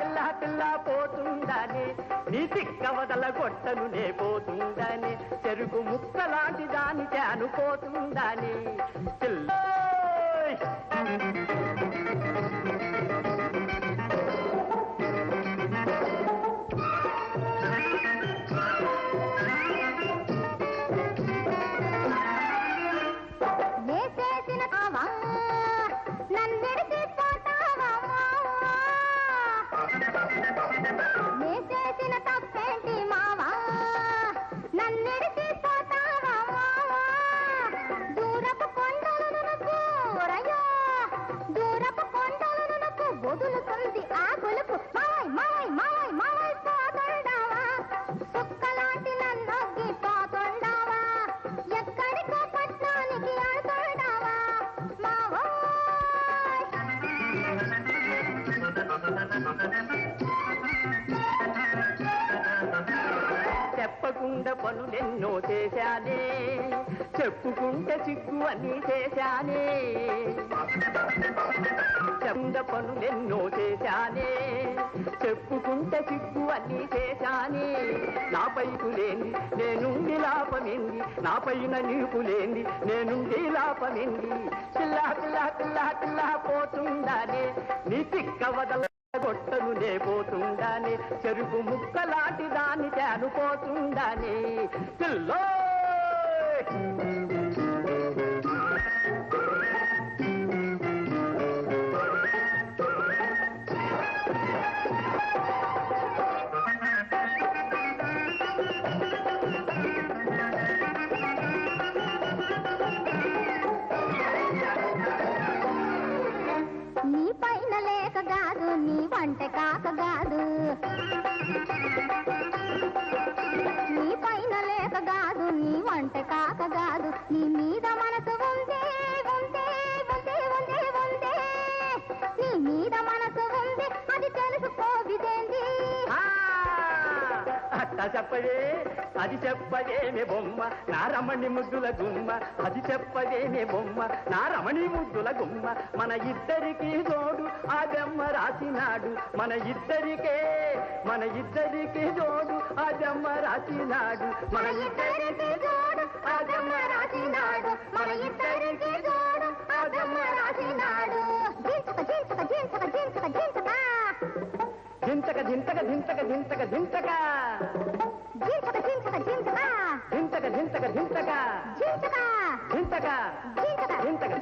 పిల్ల పిల్ల పోతుందని నీ తిక్క వదల గొట్టను లేపోతుందని చెరుకు ముక్క లాంటి దాని చాను పోతుందని. పిల్ల చెప్పకుండా పనులెన్నో చేశానే చెప్పుకుంటే సిగ్గు అని చేశానే. చెంద పనులెన్నో చేశానే చెప్పుకుంటే సిగ్గు అని చేశానే. నా పైకు లేని నేనుండి లాపమింది? నా పైన నీకు లేని నేనుండి లాపమింది? పిల్లా పిల్లా పిల్లా పిల్లా పోతుండానే నీ తిక్క వదల గొట్టను నే పోతుండానే చెరుకు ముక్కలాంటి దాన్ని తేను పోతుండానే పిల్లో! నీ వంట కాకగాదు నీ పైన లేకగాదు నీ వంట కాక కాదు. నీ కథ చెప్పదే అది చెప్పదేమి బొమ్మ నా రమణి ముద్దుల గుమ్మ అది చెప్పదేమి బొమ్మ నా రమణి ముద్దుల గుమ్మ మన ఇద్దరికి జోడు ఆ బెమ్మ రాసినాడు. మన ఇద్దరికే మన ఇద్దరికి జోడు ఆ బెమ్మ రాసినాడు. మన ఇద్దరికి జోడు ఆ బెమ్మ రాసినాడు. మన ఇద్దరికి జోడు ఆ బెమ్మ రాసినాడు. జింతక జింతక జింతక జింతక జింతక జింతక జింతక జింతక జింతక జించక జించక జించక. ధింతక జించక ధింతక జించక. ధింతక జించక ధింతక